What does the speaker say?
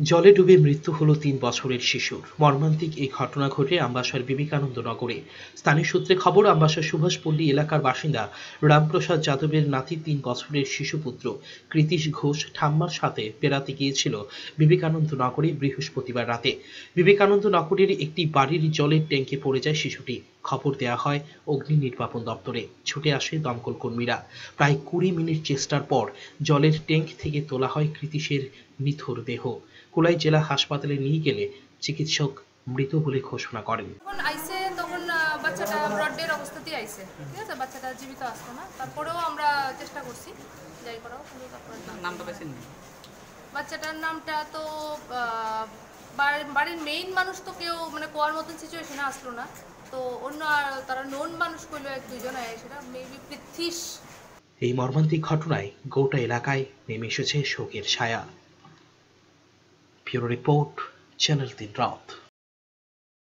জলে ডুবে মৃত্যু হলো তিন বছরের শিশুর। মর্মান্তিক এই ঘটনা ঘটে আমবাসার বিবেকানন্দ নগরে স্থানীয় সূত্রে খবর, আমবাসার সুভাষপল্লী এলাকার বাসিন্দা রামপ্রসাদ যাদবের নাতি তিন বছরের শিশুপুত্র কৃতিশ ঘোষ ঠাম্মার সাথে বেড়াতে গিয়েছিল বিবেকানন্দ নগরে বৃহস্পতিবার রাতে। বিবেকানন্দ নগরের একটি বাড়ির জলের ট্যাঙ্কে পড়ে যায় শিশুটি। খবর দেওয়া হয় অগ্নি নির্বাপন দপ্তরে। ছুটে আসে দমকল কর্মীরা। প্রায় কুড়ি মিনিট চেষ্টার পর জলের ট্যাঙ্ক থেকে তোলা হয় কৃতিশের নিথর দেহ। কুলাই জেলা হাসপাতালে নিয়ে গেলে চিকিৎসক মৃত বলে ঘোষণা করেন। আইসে তখন বাচ্চাটা ব্রড ডের অবস্থাতেই আইসে ঠিক আছে? বাচ্চাটা জীবিত আসতো না। তারপরেও আমরা চেষ্টা করছি। যাই করাও কিন্তু তারপরে নামটা বেশি বাচ্চাটার নামটা তো আহ, বাড়ির- মেইন মানুষ তো কেউ মানে কোয়ার মতন সিচুয়েশনে আসলো না। তো অন্য আর তারা নোন মানুষ করল এক দুজন সেটা মেবি এই মর্মান্তিক ঘটনায় গোটা এলাকায় নেমে এসেছে শোকের ছায়া। ব্যুরো রিপোর্ট চ্যানেল তিন রাত